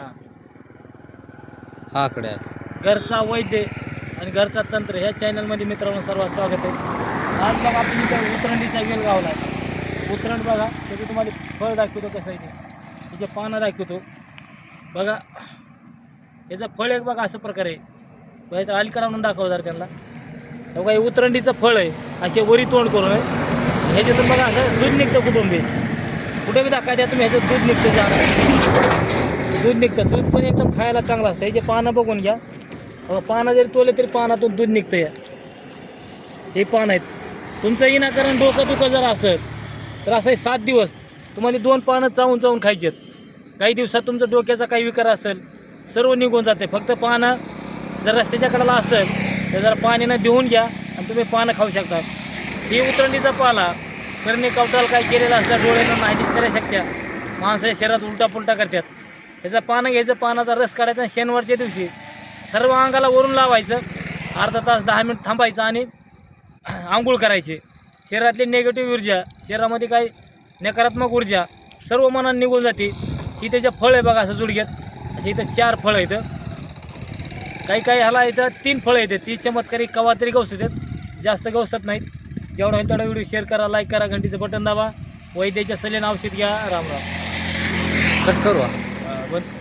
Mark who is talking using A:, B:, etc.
A: हां.
B: आकडे आहे.
A: घरचा वैद्य आणि घरचा तंत्र ह्या चॅनलमध्ये मित्रांनो सर्वात स्वागत आहे. आज बघा आपण इथं उतरंडीचा वेल गावला आहे. उतरंड बघा त्याचे तुम्हाला फळ दाखवतो कसं आहे ते त्याचे पानं दाखवतो. बघा याचं फळ एक बघा असं प्रकारे बघा इथं अलीकडे म्हणून दाखव जरा त्यांना. बघा हे उतरंडीचं फळ आहे. असे वरी तोंड करून आहे. ह्याच्यातून बघा असं दूध निघतं कुटुंबी. कुठे बी दाखवा द्या तुम्ही ह्याचं दूध निघतं जा दूध निघतं. दूध पण एकदम खायला चांगलं असतं. याचे पानं बघून घ्या. पानं जरी तोले तरी पानातून दूध निघतं या. हे पान आहेत. तुमचं विनाकारण डोकं दुखं जर असेल तर असं सात दिवस तुम्हाला दोन पानं चावून चावून खायचे आहेत. काही दिवसात तुमचं डोक्याचा काही विकार असेल सर्व निघून जाते. फक्त पानं जर रस्त्याच्या कडेला असतं तर जरा पाण्यानं देऊन घ्या आणि तुम्ही पानं खाऊ शकता. ही उतरंडीचा पाला करणे कवटाला काय केलेलं असल्या डोळ्यानं नाही दिसणाऱ्या शक्त्या. माणसाच्या शरीरात उलटा पुलटा करतात. ह्याचं पानं घ्यायचं पानाचा रस काढायचा आणि शनिवारच्या दिवशी सर्व अंगाला वरून लावायचं. अर्धा तास दहा मिनिट थांबायचं आणि आंघोळ करायचे. शरीरातली नेगेटिव्ह ऊर्जा शरीरामध्ये काही नकारात्मक ऊर्जा सर्व मनात निघून जाते. ही त्याच्या फळ आहे बघा असं जुडघ्यात असे इथं चार फळं इथं काही काही ह्याला इथं तीन फळं येतात ती चमत्कारी कवा तरी गवसतात जास्त गवसत नाहीत. जेवढा होईल तेवढा व्हिडिओ शेअर करा लाईक करा घंटीचं बटन दाबा. वैद्याच्या सलेन औषध घ्या. राम राम.
B: कट करू What?